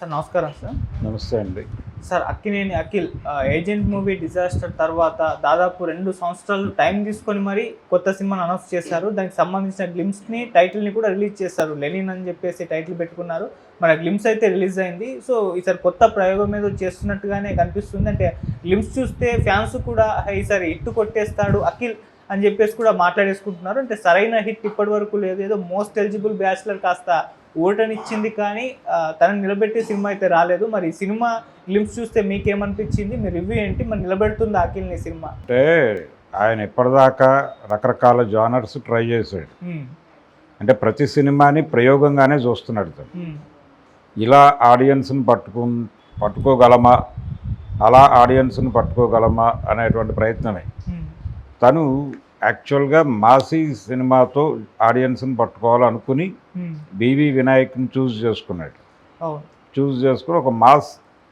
Sir నమస్కారం sir. నమస్తే అండి. Sir Akkineni Akhil agent movie disaster తర్వాత దాదాపు రెండు సంవత్సరాలు టైం తీసుకొని మరి కొత్త సినిమాను అనౌన్స్ చేశారు. దానికి సంబంధించిన గ్లిమ్స్ని టైటిల్ని కూడా రిలీజ్ చేశారు. లెనిన్ అని చెప్పేసి టైటిల్ పెట్టుకున్నారు. మన గ్లిమ్స్ అయితే రిలీజ్ అయింది. సో ఈసారి కొత్త ప్రయోగం మీద చేస్తున్నట్టుగానే కనిపిస్తుంది. అంటే గ్లిమ్స్ చూస్తే ఫ్యాన్స్ కూడా "హే, ఈసారి హిట్ కొట్టేస్తాడు అఖిల్ అని చెప్పేసి కూడా మాట్లాడేసుకుంటున్నారు. అంటే సరైన హిట్ ఇప్పటి వరకు లేదు. ఏదో మోస్ట్ ఎలిజిబుల్ బ్యాచులర్ కాస్త ఓటనిచ్చింది కానీ తనని నిలబెట్టే సినిమా అయితే రాలేదు. మరి ఈ సినిమా గ్లిమ్స్ చూస్తే మీకేమనిపించింది? మీ రివ్యూ ఏంటి? మరి నిలబెడుతుంది అఖిల్ని సినిమా? అంటే ఆయన ఇప్పటిదాకా రకరకాల జానర్స్ ట్రై చేశాడు. అంటే ప్రతి సినిమాని ప్రయోగంగానే చూస్తున్నాడు తను. ఇలా ఆడియన్స్ని పట్టుకు పట్టుకోగలమా? అలా ఆడియన్స్ని పట్టుకోగలమా? అనేటువంటి ప్రయత్నమే. తను యాక్చువల్గా మాసీ సినిమాతో ఆడియన్స్ని పట్టుకోవాలనుకుని బీవీ వినాయక్ని చూస్ చేసుకున్నాడు. చూస్ చేసుకుని ఒక మాస్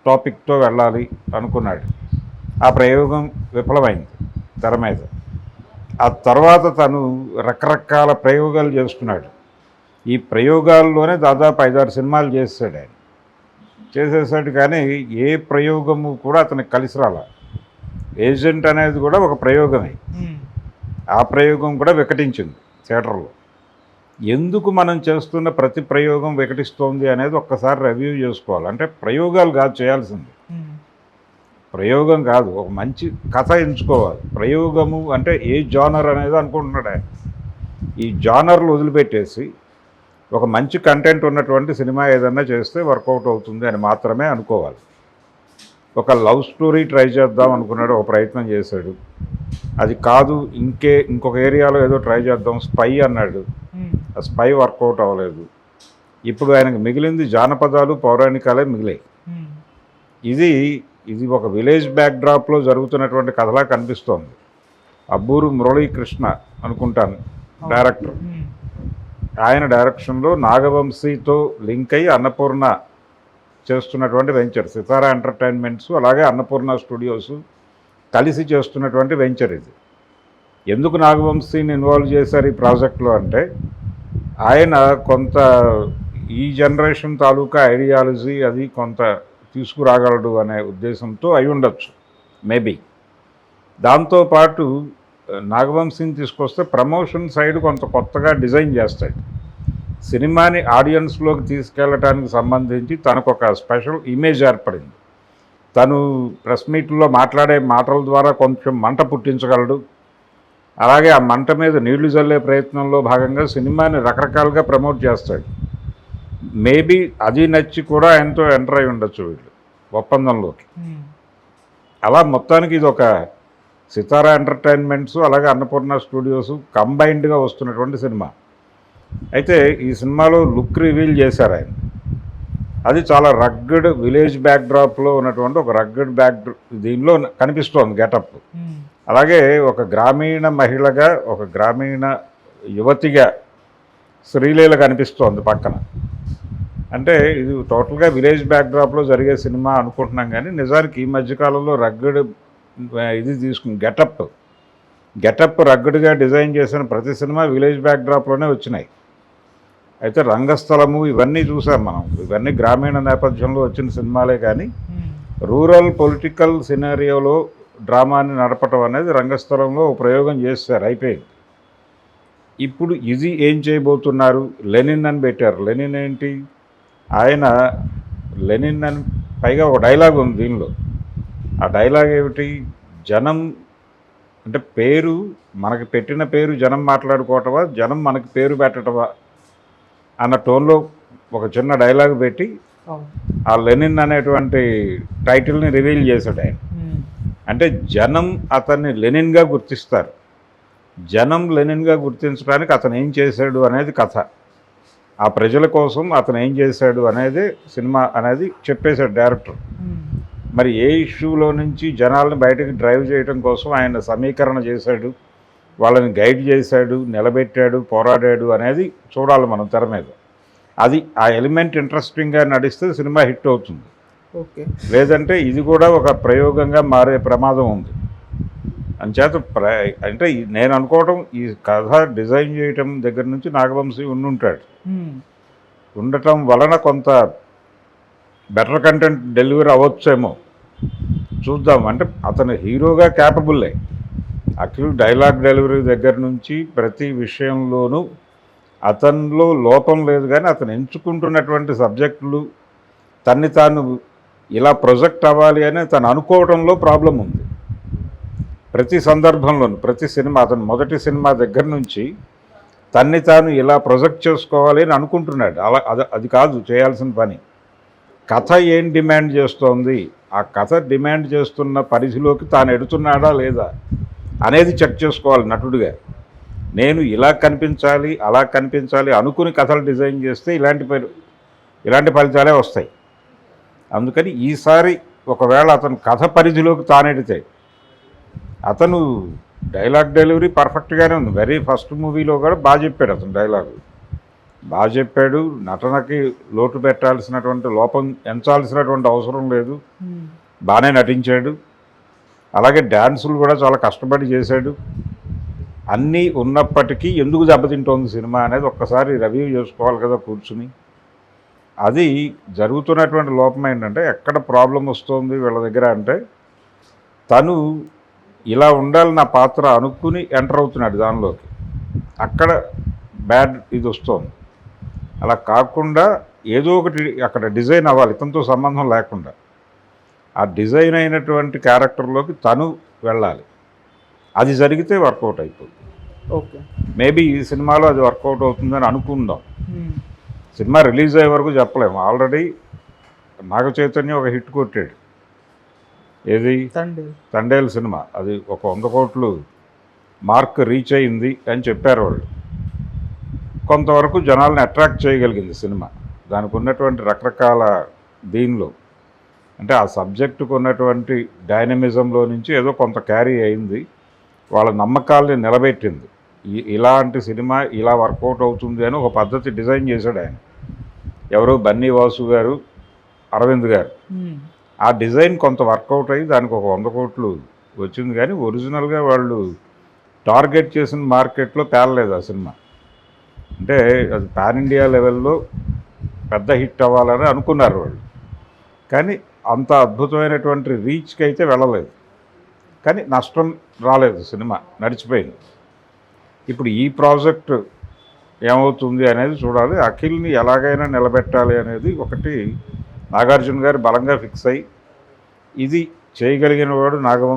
టాపిక్తో వెళ్ళాలి అనుకున్నాడు. ఆ ప్రయోగం విఫలమైంది తెర మీద. ఆ తర్వాత తను రకరకాల ప్రయోగాలు చేస్తున్నాడు ఈ ప్రయోగాల్లోనే దాదాపు ఐదారు సినిమాలు చేస్తాడు ఆయన. చేసేసాడు కానీ ఏ ప్రయోగము కూడా అతనికి కలిసి రాల. ఏజెంట్ అనేది కూడా ఒక ప్రయోగమే. ఉమ్, ఆ ప్రయోగం కూడా వికటించింది థియేటర్లో. ఎందుకు మనం చేస్తున్న ప్రతి ప్రయోగం వికటిస్తోంది అనేది ఒక్కసారి రివ్యూ చేసుకోవాలి. అంటే ప్రయోగాలు కాదు చేయాల్సింది. ప్రయోగం కాదు ఒక మంచి కథ ఎంచుకోవాలి. ప్రయోగము అంటే ఏ జానర్ అనేది అనుకుంటున్నాడు ఈ జానర్లు వదిలిపెట్టేసి ఒక మంచి కంటెంట్ ఉన్నటువంటి సినిమా ఏదన్నా చేస్తే వర్కౌట్ అవుతుంది అని మాత్రమే అనుకోవాలి. ఒక లవ్ స్టోరీ ట్రై చేద్దాం అనుకున్నాడు ఒక ప్రయత్నం చేశాడు. అది కాదు ఇంకే ఇంకొక ఏరియాలో ఏదో ట్రై చేద్దాం స్పై అన్నాడు. స్పై వర్కౌట్ అవ్వలేదు. ఇప్పుడు ఆయనకు మిగిలింది జానపదాలు పౌరాణికాలే మిగిలాయి. ఉమ్, ఇది ఇది ఒక విలేజ్ బ్యాక్డ్రాప్లో జరుగుతున్నటువంటి కథలా కనిపిస్తోంది. అబ్బూరు మురళీకృష్ణ అనుకుంటాను డైరెక్టర్. ఉమ్, ఆయన డైరెక్షన్లో నాగవంశీతో లింక్ అయ్యి అన్నపూర్ణ చేస్తున్నటువంటి వెంచర్ సితారా ఎంటర్టైన్మెంట్స్ అలాగే అన్నపూర్ణ స్టూడియోస్ కలిసి చేస్తున్నటువంటి వెంచర్ ఇది. ఎందుకు నాగవంశీని ఇన్వాల్వ్ చేశారు ఈ ప్రాజెక్ట్లో అంటే ఆయన కొంత ఈ జనరేషన్ తాలూకా ఐడియాలజీ అది కొంత తీసుకురాగలడు అనే ఉద్దేశంతో అయి ఉండొచ్చు మేబీ. దాంతోపాటు నాగవంశీని తీసుకొస్తే ప్రమోషన్ సైడ్ కొంత కొత్తగా డిజైన్ చేస్తాడు. సినిమాని ఆడియన్స్లోకి తీసుకెళ్ళటానికి సంబంధించి తనకు ఒక స్పెషల్ ఇమేజ్ ఏర్పడింది. తను ప్రెస్ మీట్లో మాట్లాడే మాటల ద్వారా కొంచెం మంట పుట్టించగలడు. అలాగే ఆ మంట మీద నీళ్ళు చల్లే ప్రయత్నంలో భాగంగా సినిమాని రకరకాలుగా ప్రమోట్ చేస్తాడు. మేబీ అది నచ్చి కూడా ఆయనతో ఎంటర్ అయి ఉండొచ్చు వీళ్ళు ఒప్పందంలోకి. అలా మొత్తానికి ఇది ఒక సితారా ఎంటర్టైన్మెంట్స్ అలాగే అన్నపూర్ణ స్టూడియోస్ కంబైన్డ్గా వస్తున్నటువంటి సినిమా. అయితే ఈ సినిమాలో లుక్ రివీల్ చేశారు ఆయన. అది చాలా రగ్గడ్ విలేజ్ బ్యాక్డ్రాప్లో ఉన్నటువంటి ఒక రగ్గడ్ బ్యాక్ దీనిలో కనిపిస్తోంది గెటప్. అలాగే ఒక గ్రామీణ మహిళగా ఒక గ్రామీణ యువతిగా శ్రీలీల కనిపిస్తోంది పక్కన. అంటే ఇది టోటల్గా విలేజ్ బ్యాక్డ్రాప్లో జరిగే సినిమా అనుకుంటున్నాం కానీ నిజానికి ఈ మధ్యకాలంలో రగ్గడ్ ఇది తీసుకుని గెటప్ గెటప్ రగ్గడ్గా డిజైన్ చేసిన ప్రతి సినిమా విలేజ్ బ్యాక్డ్రాప్లోనే వచ్చినాయి. అయితే రంగస్థలము ఇవన్నీ చూసాం మనం. ఇవన్నీ గ్రామీణ నేపథ్యంలో వచ్చిన సినిమాలే కానీ రూరల్ పొలిటికల్ సినారియోలో డ్రామాని నడపటం అనేది రంగస్థలంలో ఒక ప్రయోగం చేస్తారు అయిపోయింది. ఇప్పుడు ఇది ఏం చేయబోతున్నారు? లెనిన్ అని పెట్టారు. లెనిన్ ఏంటి? ఆయన లెనిన్ అని పైగా ఒక డైలాగ్ ఉంది దీనిలో. ఆ డైలాగ్ ఏమిటి? జనం అంటే పేరు మనకి పెట్టిన పేరు జనం మాట్లాడుకోవటమా? జనం మనకి పేరు పెట్టటమా? అన్న టోన్లో ఒక చిన్న డైలాగ్ పెట్టి ఆ లెనిన్ అనేటువంటి టైటిల్ని రివీల్ చేశాడు ఆయన. అంటే జనం అతన్ని లెనిన్గా గుర్తిస్తారు. జనం లెనిన్గా గుర్తించడానికి అతను ఏం చేశాడు అనేది కథ. ఆ ప్రజల కోసం అతను ఏం చేశాడు అనేది సినిమా అనేది చెప్పేశాడు డైరెక్టర్. మరి ఏ ఇష్యూలో నుంచి జనాలను బయటకు డ్రైవ్ చేయడం కోసం ఆయన సమీకరణ చేశాడు వాళ్ళని గైడ్ చేశాడు నిలబెట్టాడు పోరాడాడు అనేది చూడాలి మనం తెర మీద. అది ఆ ఎలిమెంట్ ఇంట్రెస్టింగ్గా నడిస్తే సినిమా హిట్ అవుతుంది. లేదంటే ఇది కూడా ఒక ప్రయోగంగా మారే ప్రమాదం ఉంది. అంచేత ప్ర అంటే నేను అనుకోవటం ఈ కథ డిజైన్ చేయటం దగ్గర నుంచి నాగవంశీ ఉండుంటాడు. ఉండటం వలన కొంత బెటర్ కంటెంట్ డెలివరీ అవ్వచ్చేమో. చూద్దాం. అంటే అతను హీరోగా క్యాపబుల్లే అఖిల్ డైలాగ్ డెలివరీ దగ్గర నుంచి ప్రతి విషయంలోనూ అతనిలో లోపం లేదు కానీ అతను ఎంచుకుంటున్నటువంటి సబ్జెక్టులు తన్ని తాను ఇలా ప్రొజెక్ట్ అవ్వాలి అని తను అనుకోవడంలో ప్రాబ్లం ఉంది. ప్రతి సందర్భంలోనూ ప్రతి సినిమా అతను మొదటి సినిమా దగ్గర నుంచి తన్ని తాను ఇలా ప్రొజెక్ట్ చేసుకోవాలి అని అనుకుంటున్నాడు. అలా అది అది కాదు చేయాల్సిన పని. కథ ఏం డిమాండ్ చేస్తోంది? ఆ కథ డిమాండ్ చేస్తున్న పరిధిలోకి తాను ఎడుతున్నాడా లేదా అనేది చెక్ చేసుకోవాలి నటుడిగా. నేను ఇలా కనిపించాలి అలా కనిపించాలి అనుకుని కథలు డిజైన్ చేస్తే ఇలాంటి ఇలాంటి ఫలితాలే వస్తాయి. అందుకని ఈసారి ఒకవేళ అతను కథ పరిధిలోకి తానెడితే అతను డైలాగ్ డెలివరీ పర్ఫెక్ట్గానే ఉంది. వెరీ ఫస్ట్ మూవీలో కూడా బాగా చెప్పాడు అతను డైలాగ్. బాగా చెప్పాడు నటనకి లోటు పెట్టాల్సినటువంటి లోపం ఎంచాల్సినటువంటి అవసరం లేదు. బాగానే నటించాడు. అలాగే డ్యాన్సులు కూడా చాలా కష్టపడి చేశాడు. అన్నీ ఉన్నప్పటికీ ఎందుకు దెబ్బతింటోంది సినిమా అనేది ఒక్కసారి రివ్యూ చేసుకోవాలి కదా కూర్చుని. అది జరుగుతున్నటువంటి లోపం ఏంటంటే ఎక్కడ ప్రాబ్లం వస్తుంది వీళ్ళ దగ్గర అంటే తను ఇలా ఉండాలి నా పాత్ర అనుకుని ఎంటర్ అవుతున్నాడు దానిలోకి. అక్కడ బ్యాడ్ ఇది వస్తుంది. అలా కాకుండా ఏదో ఒకటి అక్కడ డిజైన్ అవ్వాలి ఇతనితో సంబంధం లేకుండా. ఆ డిజైన్ అయినటువంటి క్యారెక్టర్లోకి తను వెళ్ళాలి. అది జరిగితే వర్కౌట్ అయిపోతుంది. ఓకే. మేబీ ఈ సినిమాలో అది వర్కౌట్ అవుతుందని అనుకుందాం. సినిమా రిలీజ్ అయ్యే వరకు చెప్పలేము ఆల్రెడీ నాగ చైతన్య ఒక హిట్ కొట్టాడు. ఏది? తండేల్. సినిమా. అది ఒక వంద కోట్లు మార్క్ రీచ్ అయింది అని చెప్పారు వాళ్ళు. కొంతవరకు జనాల్ని అట్రాక్ట్ చేయగలిగింది సినిమా. దానికి ఉన్నటువంటి రకరకాల దీనిలో. అంటే ఆ సబ్జెక్టుకు ఉన్నటువంటి డైనమిజంలో నుంచి ఏదో కొంత క్యారీ అయింది. వాళ్ళ నమ్మకాల్ని నిలబెట్టింది. ఇలాంటి సినిమా ఇలా వర్కౌట్ అవుతుంది అని ఒక పద్ధతి డిజైన్ చేశాడు ఆయన. ఎవరు? బన్నీ వాసు గారు అరవింద్ గారు. ఆ డిజైన్ కొంత వర్కౌట్ అయ్యి దానికి ఒక వంద కోట్లు వచ్చింది కానీ ఒరిజినల్గా వాళ్ళు టార్గెట్ చేసిన మార్కెట్లో పేలలేదు ఆ సినిమా. అంటే అది పాన్ ఇండియా లెవెల్లో పెద్ద హిట్ అవ్వాలని అనుకున్నారు వాళ్ళు. కానీ అంత అద్భుతమైనటువంటి రీచ్కి అయితే వెళ్ళలేదు. కానీ నష్టం రాలేదు సినిమా నడిచిపోయింది. ఇప్పుడు ఈ ప్రాజెక్ట్ ఏమవుతుంది అనేది చూడాలి. అఖిల్ని ఎలాగైనా నిలబెట్టాలి అనేది ఒకటి నాగార్జున గారు బలంగా ఫిక్స్ అయ్యి ఇది చేయగలిగిన వాడు నాగవం